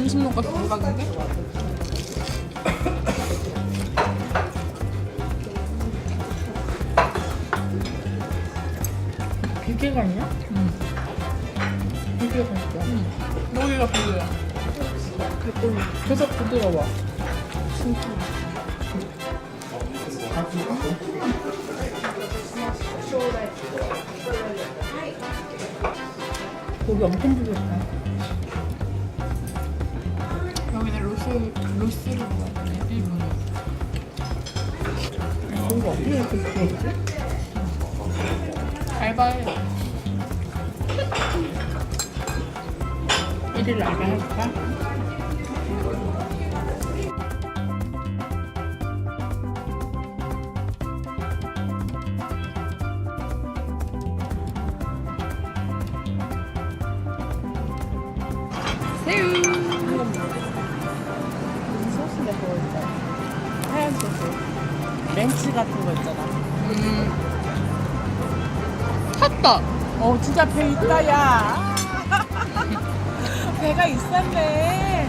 점심 먹고 들어갔는데? 비계가 있냐? 응. 비계가 있어. 여기가 비교야. 개꿀. 계속 부드러워. 진짜. 고기 엄청 부드럽다. 먹었네, 일본에. 고기가 어떻게. 1일 알바 할까? 새우. 렌치 같은 거 있잖아. 음. 탔다. 어 진짜 배 있다 야 배가 있었네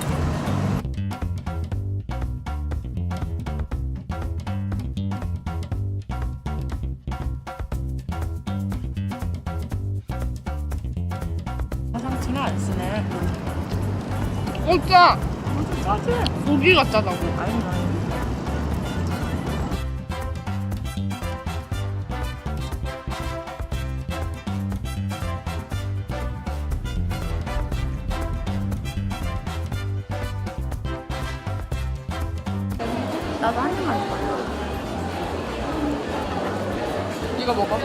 화장실은 안 쓰네 어, 짜. 엄청 짜지? 고기가 짜다고. 아니 아니 나도 한 입만 줘 이거 먹어.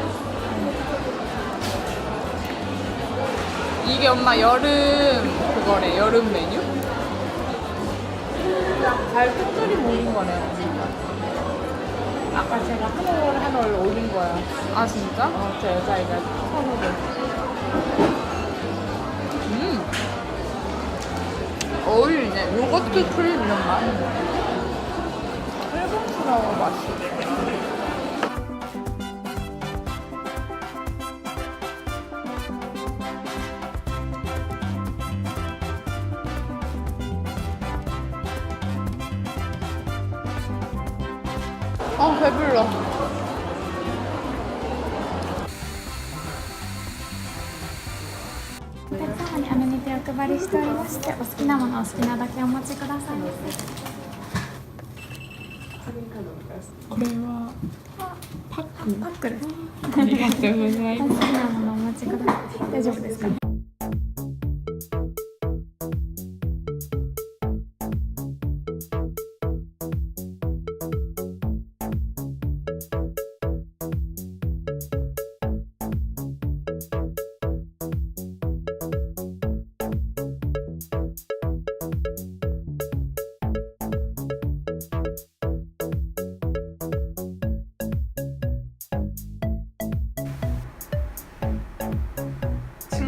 이게 엄마 여름 그거래, 여름 메뉴? 잘 특별히 모인 거네 아까 제가 한올 한올 올린 거야 아, 진짜? 어, 저 여자애가 선호를. 음. 어울리네. 요거트 크림 이런 맛. 일본스러워 맛이. 아, 배불러. お客様にアメニティをお配りしておりましてお好きなものをお好きなだけお持ちください これは、パック。です。ありがとうございおます。好きなものをお持ちください。大丈夫ですか？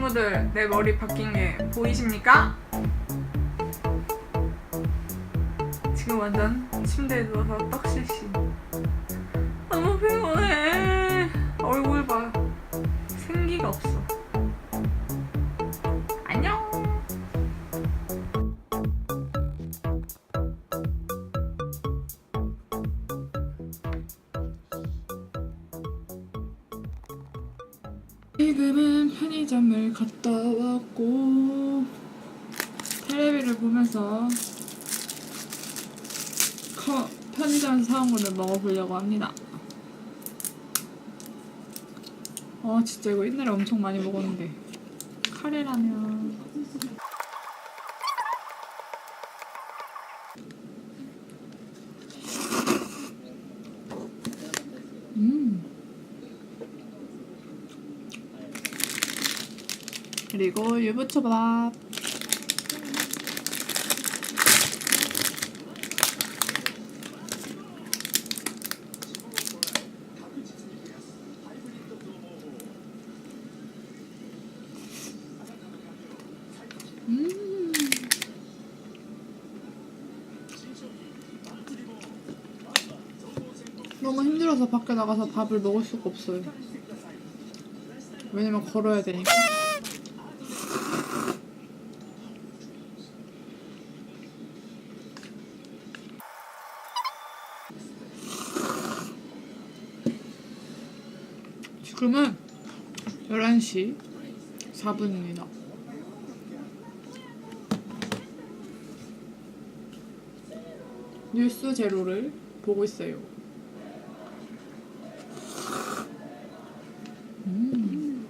친구들 내 머리 바뀐 게 보이십니까? 지금 완전 침대에 누워서 떡실시 너무 피곤해. 얼굴 봐. 생기가 없어. 안녕 지금은 편의점을 갔다 왔고 테레비를 보면서 커, 편의점에서 사온 거를 먹어보려고 합니다. 아 진짜 이거 옛날에 엄청 많이 먹었는데 카레라면 음 그리고 유부초밥 음. 너무 힘들어서 밖에 나가서 밥을 먹을 수가 없어요. 왜냐면 걸어야 되니까. 그러면 11시 4분입니다. 뉴스 제로를 보고 있어요. 음.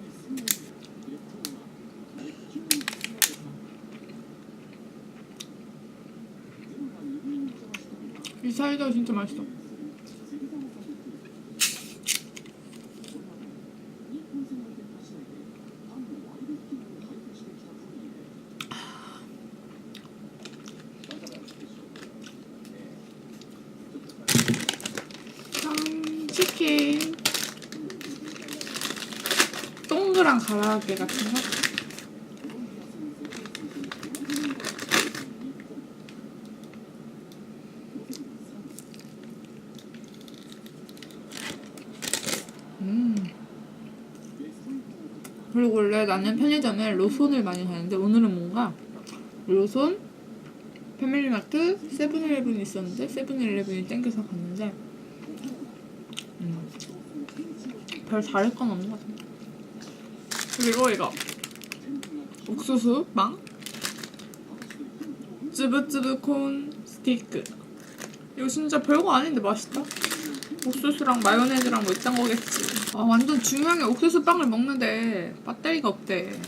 이 사이다 진짜 맛있어. 짠, 치킨. 동그란 가라아게 같은 거? 음. 그리고 원래 나는 편의점에 로손을 많이 가는데 오늘은 뭔가 로손, 패밀리마트, 세븐일레븐이 있었는데 세븐일레븐이 땡겨서 갔는데 음. 별 다를 건 없는 것 같아. 그리고 이거 옥수수 빵, 쯔브쯔브 콘 스티크. 이거 진짜 별거 아닌데 맛있다. 옥수수랑 마요네즈랑 뭐 이딴 거겠지. 아 완전 중요한 게 옥수수 빵을 먹는데 배터리가 없대.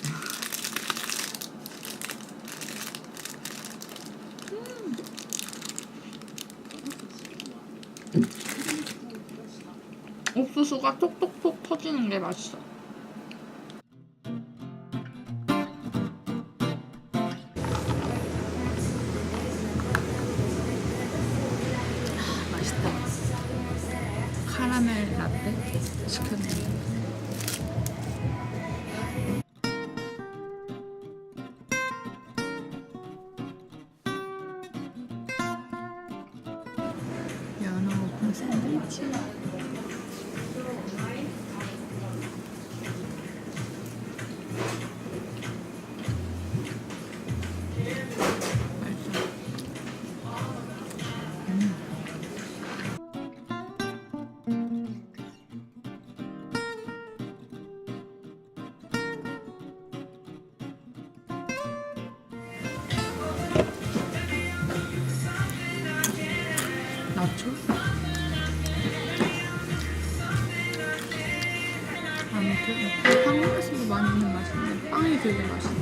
옥수수가 톡톡톡 터지는 게 맛있어. 아, 맛있다. 카라멜 라떼 시켰네. 연어 오픈 샌드위치. 아무